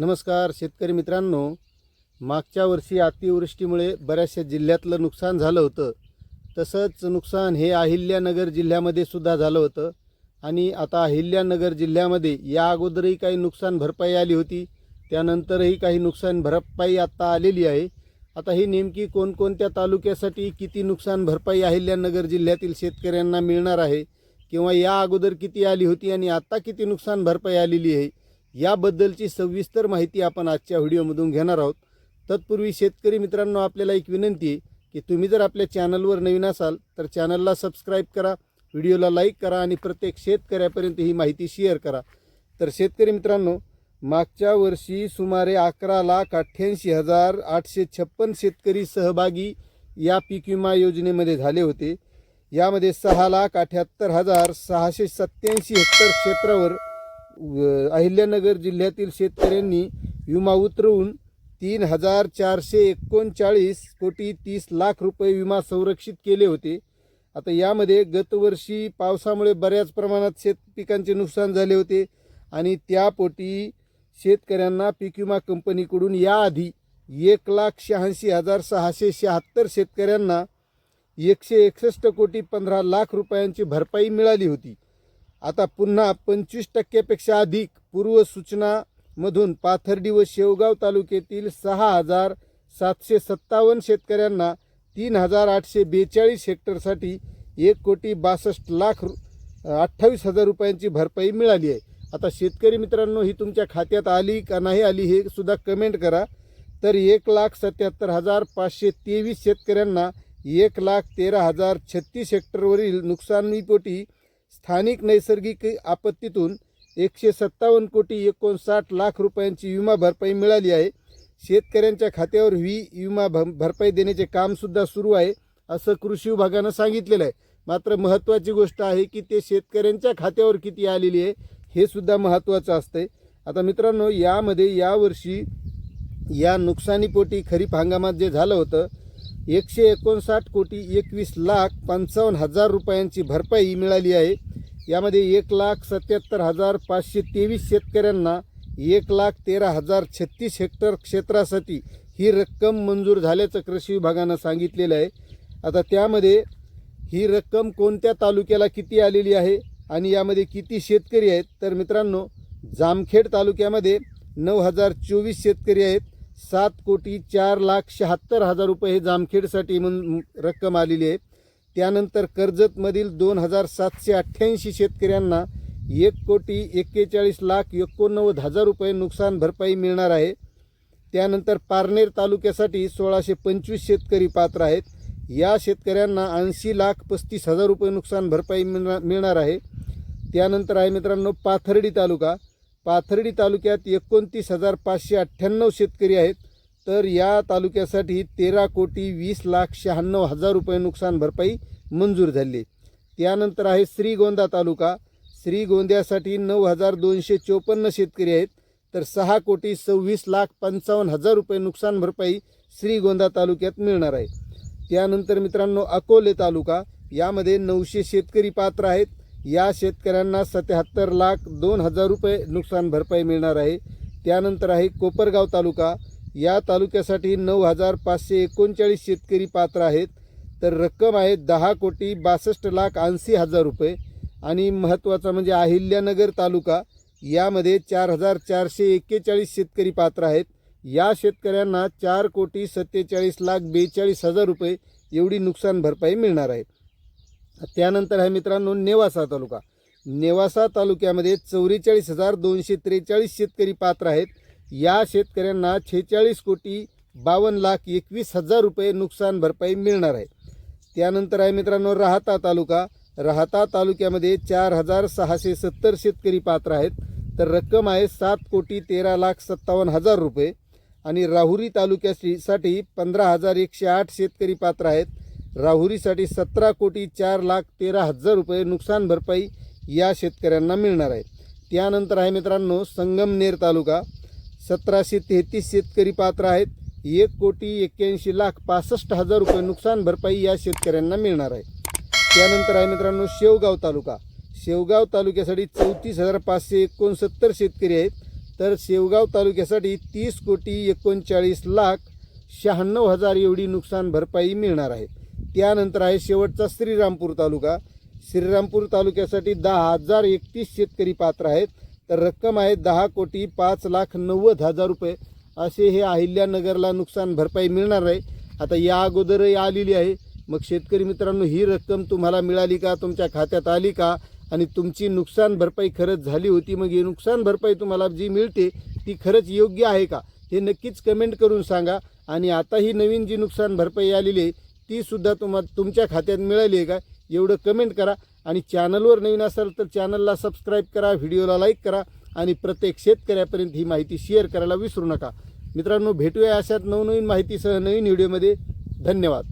नमस्कार शेतकरी मित्रांनो. मागच्या वर्षी अतिवृष्टीमुळे बऱ्याचशा जिल्ह्यातलं नुकसान झालं होतं. तसंच नुकसान हे अहिल्यानगर जिल्ह्यामध्ये सुद्धा झालं होतं. आणि आता अहिल्यानगर जिल्ह्यामध्ये या अगोदरही काही नुकसान भरपाई आली होती. त्यानंतरही काही नुकसान भरपाई आत्ता आलेली आहे. आता ही नेमकी कोणकोणत्या तालुक्यासाठी किती नुकसान भरपाई अहिल्यानगर जिल्ह्यातील शेतकऱ्यांना मिळणार आहे? किंवा या अगोदर किती आली होती आणि आत्ता किती नुकसान भरपाई आलेली आहे? याबद्दलची सविस्तर माहिती आपण आजच्या व्हिडिओमधून घेणार आहोत. तत्पूर्वी शेतकरी मित्रांनो आपल्याला एक विनंती आहे की तुम्ही जर आपल्या चॅनलवर नवीन असाल तर चॅनलला सबस्क्राईब करा व्हिडिओला लाईक करा आणि प्रत्येक शेतकऱ्यापर्यंत ही माहिती शेअर करा. तर शेतकरी मित्रांनो मागच्या वर्षी सुमारे अकरा लाख अठ्ठ्याऐंशी हजार आठशे छप्पन शेतकरी सहभागी या पीक विमा योजनेमध्ये झाले होते. यामध्ये सहा लाख अठ्ठ्याहत्तर हजार सहाशे सत्याऐंशी हेक्टर क्षेत्रावर अहिल्यानगर जिल्ह्यातील शेतकऱ्यांनी विमा उतरवून तीन हजार चारशे एकोणचाळीस कोटी तीस लाख रुपये विमा संरक्षित केले होते. आता यामध्ये गतवर्षी पावसामुळे बऱ्याच प्रमाणात शेत पिकांचे नुकसान झाले होते आणि त्यापोटी शेतकऱ्यांना पीक विमा कंपनीकडून याआधी एक लाख शहाऐंशी हजार सहाशे शहात्तर शेतकऱ्यांना एकशे एकसष्ट कोटी पंधरा लाख रुपयांची भरपाई मिळाली होती. आता पुन्हा पंचवीस टक्क्यापेक्षा अधिक पूर्वसूचनामधून पाथर्डी व शेवगाव तालुक्यातील सहा हजार सातशे सत्तावन्न शेतकऱ्यांना तीन हजार आठशे बेचाळीस हेक्टरसाठी एक कोटी बासष्ट लाख रु- अठ्ठावीस हजार रुपयांची भरपाई मिळाली आहे. आता शेतकरी मित्रांनो ही तुमच्या खात्यात आली का नाही आली हे सुद्धा कमेंट करा. तर एक लाख सत्याहत्तर हजार पाचशे तेवीस शेतकऱ्यांना एक लाख तेरा हजार छत्तीस हेक्टरवरील नुकसानीपोटी स्थानिक नैसर्गिक आपत्तीतून एकशे सत्तावन्न कोटी एकोणसाठ लाख रुपयांची विमा भरपाई मिळाली आहे. शेतकऱ्यांच्या खात्यावर ही विमा भ भरपाई देण्याचे कामसुद्धा सुरू आहे असं कृषी विभागानं सांगितलेलं आहे. मात्र महत्त्वाची गोष्ट आहे की ते शेतकऱ्यांच्या खात्यावर किती आलेली आहे हे सुद्धा महत्त्वाचं असतंय. आता मित्रांनो यामध्ये यावर्षी या नुकसानीपोटी खरीप हंगामात जे झालं होतं एकशे एकोणसाठ कोटी एकवीस लाख पंचावन्न हजार रुपयांची भरपाई मिळाली आहे. यामध्ये एक लाख सत्याहत्तर हजार पाचशे तेवीस शेतकऱ्यांना एक लाख तेरा हजार छत्तीस हेक्टर क्षेत्रासाठी ही रक्कम मंजूर झाल्याचं कृषी विभागानं सांगितलेलं आहे. आता त्यामध्ये ही रक्कम कोणत्या तालुक्याला किती आलेली आहे आणि यामध्ये किती शेतकरी आहेत? तर मित्रांनो जामखेड तालुक्यामध्ये नऊ हजार चोवीस शेतकरी आहेत. सात कोटी चार लाख शहात्तर हजार रुपये हे जामखेडसाठी म्हणून रक्कम आलेली आहे. त्यानंतर कर्जतमधील दोन हजार सातशे अठ्ठ्याऐंशी शेतकऱ्यांना एक कोटी एक्केचाळीस लाख एकोणनव्वद हजार रुपये नुकसान भरपाई मिळणार आहे. त्यानंतर पारनेर तालुक्यासाठी सोळाशे पंचवीस शेतकरी पात्र आहेत. या शेतकऱ्यांना ऐंशी लाख पस्तीस हजार रुपये नुकसान भरपाई मिळणार मिळणार आहे. त्यानंतर आहे मित्रांनो पाथर्डी तालुका. पाथर्डी तालुक्यात एकोणतीस हजार पाचशे अठ्ठ्याण्णव शेतकरी आहेत. तर या तालुक्यासाठी तेरा कोटी वीस लाख शहाण्णव हजार रुपये नुकसान भरपाई मंजूर झाली. त्यानंतर आहे श्रीगोंदा तालुका. श्रीगोंद्यासाठी नऊ हजार दोनशे चोपन्न शेतकरी आहेत. तर सहा कोटी सव्वीस लाख पंचावन्न हजार रुपये नुकसान भरपाई श्रीगोंदा तालुक्यात मिळणार आहे. त्यानंतर मित्रांनो अकोले तालुका. यामध्ये नऊशे शेतकरी पात्र आहेत. या शेतकऱ्यांना सत्याहत्तर लाख दोन हजार रुपये नुकसान भरपाई मिळणार आहे. त्यानंतर आहे कोपरगाव तालुका. या तालुक्यासाठी नऊ हजार पाचशे एकोणचाळीस शेतकरी पात्र आहेत. तर रक्कम आहे दहा कोटी बासष्ट लाख ऐंशी हजार रुपये. आणि महत्त्वाचा म्हणजे अहिल्यानगर तालुका. यामध्ये चार हजार चारशे एक्केचाळीस शेतकरी पात्र आहेत. या शेतकऱ्यांना चार कोटी सत्तेचाळीस लाख बेचाळीस हजार रुपये एवढी नुकसान भरपाई मिळणार आहे. त्यानंतर आहे मित्रांनो नेवासा तालुका. नेवासा तालुक्यामध्ये चौवेचाळीस हजार दोनशे त्रेचाळीस शेतकरी पात्र आहेत. या शेतकऱ्यांना छेचाळीस कोटी बावन्न लाख एकवीस हजार रुपये नुकसान भरपाई मिळणार आहे. त्यानंतर आहे मित्रांनो राहता तालुका. राहता तालुक्यामध्ये चार हजार सहाशे सत्तर शेतकरी पात्र आहेत. तर रक्कम आहे सात कोटी तेरा लाख सत्तावन्न हजार रुपये. आणि राहुरी तालुक्यासाठी साठी पंधरा हजार एकशे आठ शेतकरी पात्र आहेत. राहुरीसाठी सतरा कोटी चार लाख तेरा हजार रुपये नुकसान भरपाई या शेतकऱ्यांना मिळणार आहे. त्यानंतर आहे मित्रांनो संगमनेर तालुका. सतराशे तेहतीस शेतकरी पात्र आहेत. एक कोटी एक्क्याऐंशी लाख पासष्ट हजार रुपये नुकसान भरपाई या शेतकऱ्यांना मिळणार आहे. त्यानंतर आहे मित्रांनो शेवगाव तालुका. शेवगाव तालुक्यासाठी चौतीस हजार पाचशे एकोणसत्तर शेतकरी आहेत. तर शेवगाव तालुक्यासाठी तीस कोटी एकोणचाळीस लाख शहाण्णव हजार एवढी नुकसान भरपाई मिळणार आहे. त्यानंतर आहे शेवटचा श्रीरामपूर तालुका. श्रीरामपूर तालुक्यासाठी दहा हजार एकतीस शेतकरी पात्र आहेत. तर रक्कम आहे दहा कोटी पाच लाख नव्वद हजार रुपये. असे हे अहिल्यानगरला नुकसान भरपाई मिळणार आहे. आता या अगोदरही आलेली आहे. मग शेतकरी मित्रांनो ही रक्कम तुम्हाला मिळाली का? तुमच्या खात्यात आली का? आणि तुमची नुकसान भरपाई खरंच झाली होती. मग ही नुकसान भरपाई तुम्हाला जी मिळते ती खरंच योग्य आहे का? हे नक्कीच कमेंट करून सांगा. आणि आता ही नवीन जी नुकसान भरपाई आलेली आहे ती सुद्धा तुम्हा तुमच्या खात्यात मिळाली आहे का? एवढं कमेंट करा. आणि चॅनलवर नवीन असाल तर चॅनलला सबस्क्राईब करा व्हिडिओला लाईक करा आणि प्रत्येक शेतकऱ्यापर्यंत ही माहिती शेअर करायला विसरू नका. मित्रांनो भेटूया अशात नवनवीन माहितीसह नवीन व्हिडिओमध्ये धन्यवाद.